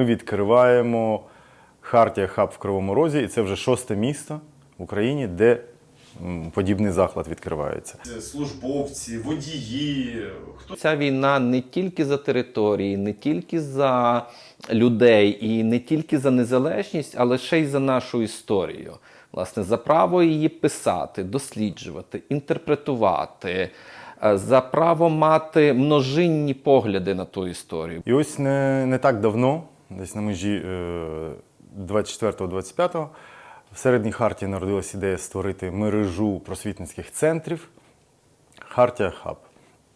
Ми відкриваємо Хартія Хаб в Кривому Розі, і це вже шосте місто в Україні, де подібний заклад відкривається. Службовці, водії, хто Ця війна не тільки за території, не тільки за людей і не тільки за незалежність, але ще й за нашу історію. Власне, за право її писати, досліджувати, інтерпретувати, е, за право мати множинні погляди на ту історію. І ось не, не так давно, десь на межі е, 24-25, в середній Хартії народилась ідея створити мережу просвітницьких центрів Хартія Хаб.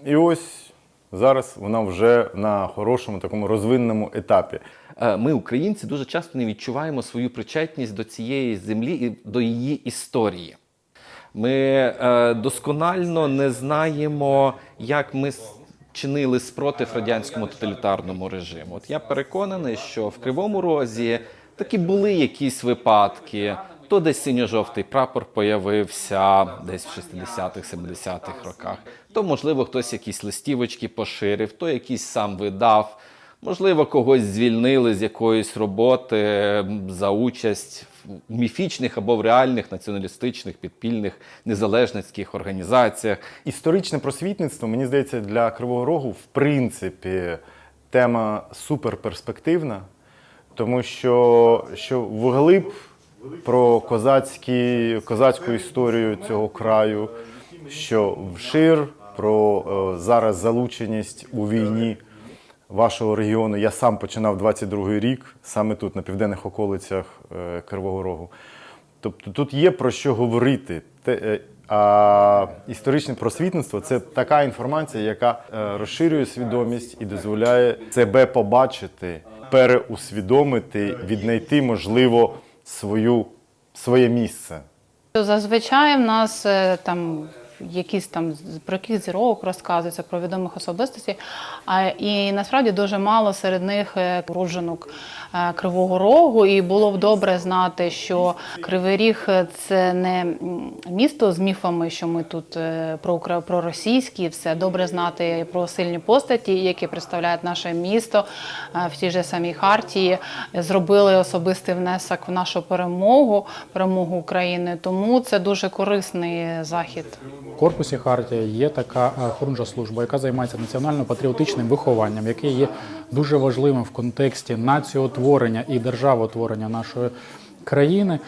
І ось зараз вона вже на хорошому такому розвинному етапі. Е, Ми, українці, дуже часто не відчуваємо свою причетність до цієї землі і до її історії. Ми е, досконально не знаємо, як ми чинили спротив радянському тоталітарному режиму. От я переконаний, що в Кривому Розі таки були якісь випадки. То десь синьо-жовтий прапор появився десь в 60-х, 70-х роках. То, можливо, хтось якісь листівочки поширив, то якийсь сам видав. Можливо, когось звільнили з якоїсь роботи за участь в міфічних або в реальних націоналістичних підпільних незалежницьких організаціях. Історичне просвітництво, мені здається, для Кривого Рогу, в принципі, тема суперперспективна, тому що, що вглиб про козацькі, козацьку історію цього краю, що вшир про е, зараз залученість у війні вашого регіону. Я сам починав 22-й рік, саме тут, на південних околицях е, Кривого Рогу. Тобто тут є про що говорити. Е, а історичне просвітництво це така інформація, яка е, розширює свідомість і дозволяє себе побачити, переусвідомити, віднайти, можливо, свою, своє місце. Зазвичай в нас там якісь там про яких зірок розказується про відомих особистостей. А і насправді дуже мало серед них е, уродженок Кривого Рогу. І було б добре знати, що Кривий Ріг е, це не місто з міфами, що ми тут е, про Укра- про російські, все добре знати про сильні постаті, які представляють наше місто е, в тій же самій хартії, зробили особистий внесок в нашу перемогу, перемогу України. Тому це дуже корисний захід. В корпусі Хартія є така е, хорунжа служба, яка займається національно-патріотичним вихованням, яке є дуже важливим в контексті націотворення і державотворення нашої країни.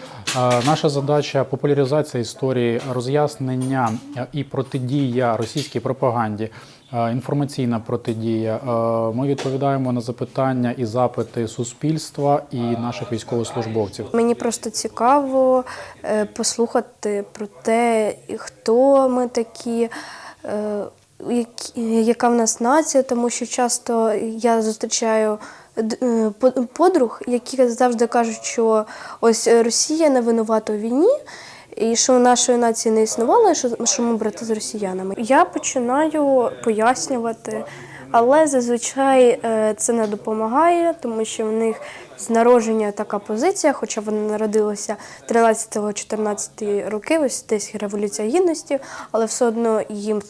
Наша задача популяризація історії, роз'яснення і протидія російській пропаганді. Інформаційна протидія. Ми відповідаємо на запитання і запити суспільства і наших військовослужбовців. Мені просто цікаво е, послухати про те, хто ми такі, е, яка в нас нація, тому що часто я зустрічаю е, подруг, які завжди кажуть, що ось Росія не винувата у війні. І що нашої нації не існувало, що, що ми брати з росіянами. Я починаю пояснювати, але зазвичай е, це не допомагає, тому що в них з народження така позиція, хоча вони народилися 13-14 роки, ось десь революція гідності, але все одно їм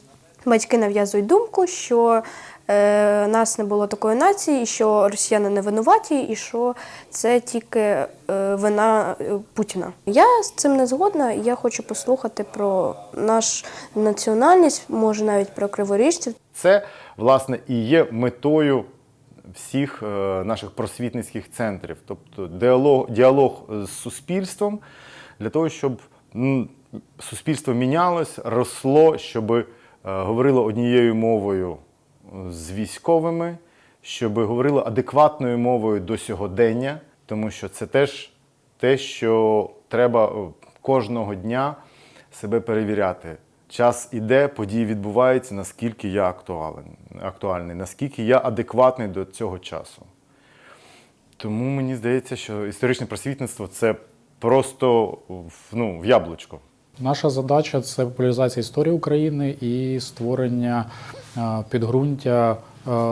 батьки нав'язують думку, що е, нас не було такої нації, що росіяни не винуваті, і що це тільки е, вина е, Путіна. Я з цим не згодна. Я хочу послухати про нашу національність, може навіть про криворіжців. Це, власне, і є метою всіх е, наших просвітницьких центрів, тобто діалог, діалог з суспільством для того, щоб суспільство мінялось, росло, щоб е, говорило однією мовою з військовими, щоб говорило адекватною мовою до сьогодення, тому що це теж те, що треба е, кожного дня себе перевіряти. Час іде, події відбуваються, наскільки я актуален, актуальний, наскільки я адекватний до цього часу. Тому мені здається, що історичне просвітництво це просто ну, в яблучко. Наша задача це популяризація історії України і створення е, підґрунтя е,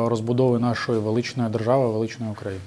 розбудови нашої величної держави, величної України.